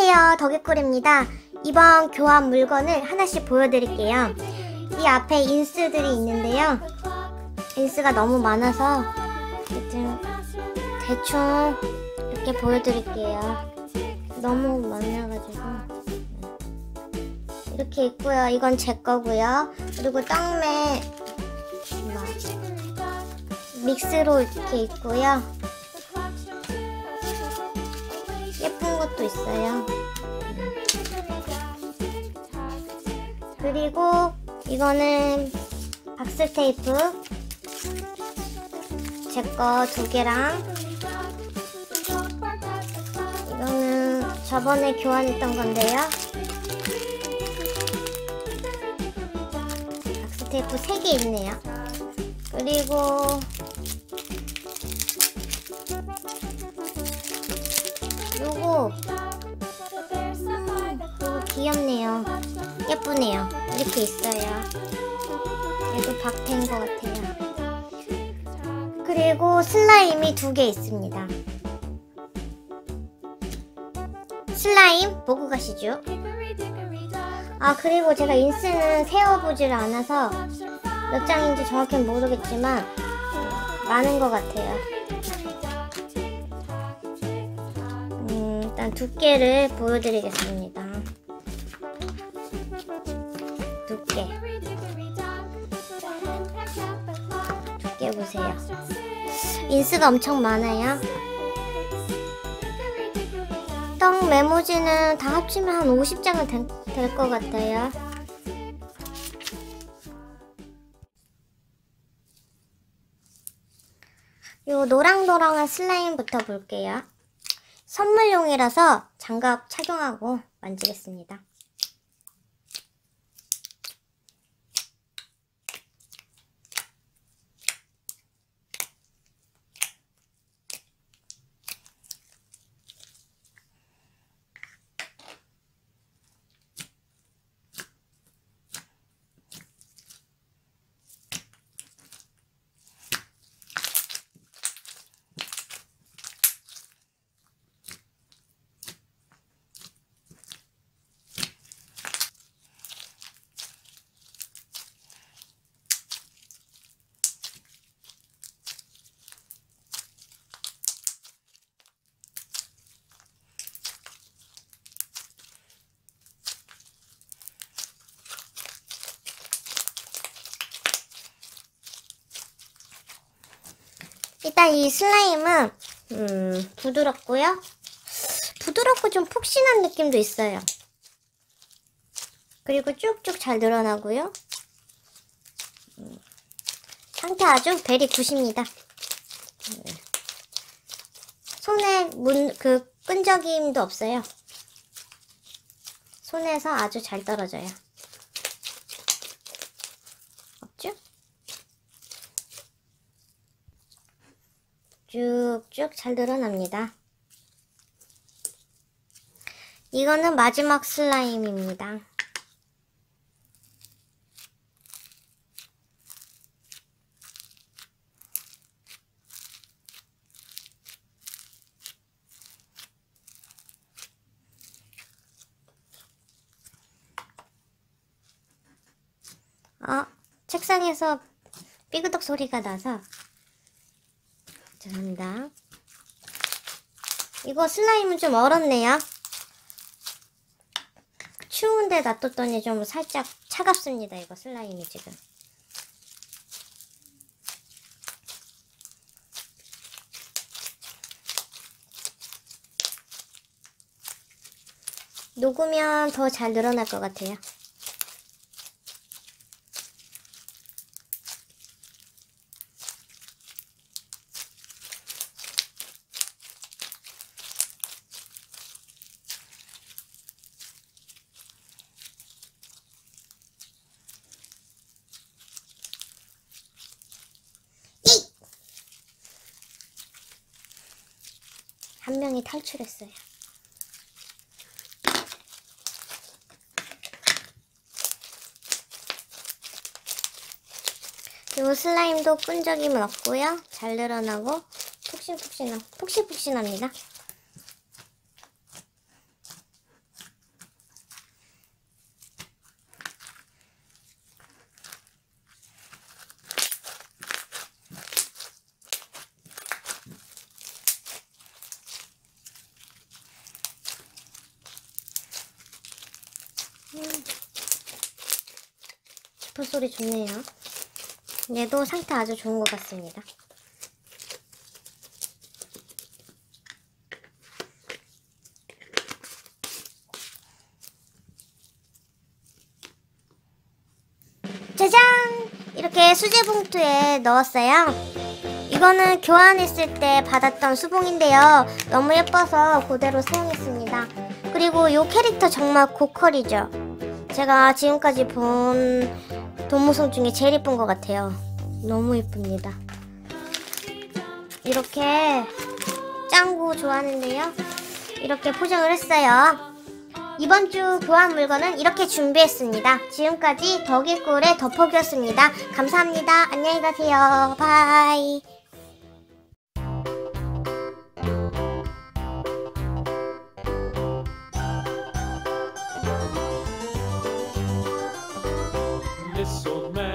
안녕하세요. 덕이꿀입니다. 이번 교환 물건을 하나씩 보여드릴게요. 이 앞에 인스들이 있는데요. 인스가 너무 많아서 대충, 이렇게 보여드릴게요. 너무 많아가지고. 이렇게 있고요. 이건 제 거고요. 그리고 뭐, 믹스로 이렇게 있고요. 예쁜 것도 있어요. 그리고 이거는 박스 테이프. 제 거 두 개랑. 이거는 저번에 교환했던 건데요. 박스 테이프 세 개 있네요. 그리고 요거. 음, 귀엽네요. 예쁘네요 이렇게 있어요. 얘도 박태인 것 같아요. 그리고 슬라임이 두 개 있습니다. 슬라임 보고 가시죠. 아 그리고 제가 인스는 세어보질 않아서 몇 장인지 정확히 모르겠지만 많은 것 같아요. 음, 일단 두께를 보여드리겠습니다. 두께. 두께 보세요. 인스가 엄청 많아요. 떡 메모지는 다 합치면 한 50장은 될 것 같아요. 요 노랑노랑한 슬라임부터 볼게요. 선물용이라서 장갑 착용하고 만지겠습니다. 일단 이 슬라임은 음, 부드럽고요. 부드럽고 좀 푹신한 느낌도 있어요. 그리고 쭉쭉 잘 늘어나고요. 음, 상태 아주 베리 굿입니다. 음. 손에 문, 그 끈적임도 없어요. 손에서 아주 잘 떨어져요. 없죠? 쭉쭉 잘 늘어납니다. 이거는 마지막 슬라임입니다. 어, 책상에서 삐그덕 소리가 나서 죄송합니다. 이거 슬라임은 좀 얼었네요. 추운데 놔뒀더니 좀 살짝 차갑습니다. 이거 슬라임이 지금. 녹으면 더 잘 늘어날 것 같아요. 한 명이 탈출했어요. 요 슬라임도 끈적임은 없고요. 잘 늘어나고 푹신푹신하, 푹신푹신합니다. 버프 소리 좋네요. 얘도 상태 아주 좋은 것 같습니다. 짜잔! 이렇게 수제 봉투에 넣었어요. 이거는 교환했을 때 받았던 수봉인데요. 너무 예뻐서 그대로 사용했습니다. 그리고 이 캐릭터 정말 고퀄이죠. 제가 지금까지 본 동무송 중에 제일 예쁜 것 같아요. 너무 예쁩니다. 이렇게 짱구 좋아하는데요. 이렇게 포장을 했어요. 이번 주 교환 물건은 이렇게 준비했습니다. 지금까지 덕일꿀의 덮어기였습니다. 감사합니다. 안녕히 가세요. 바이. This old man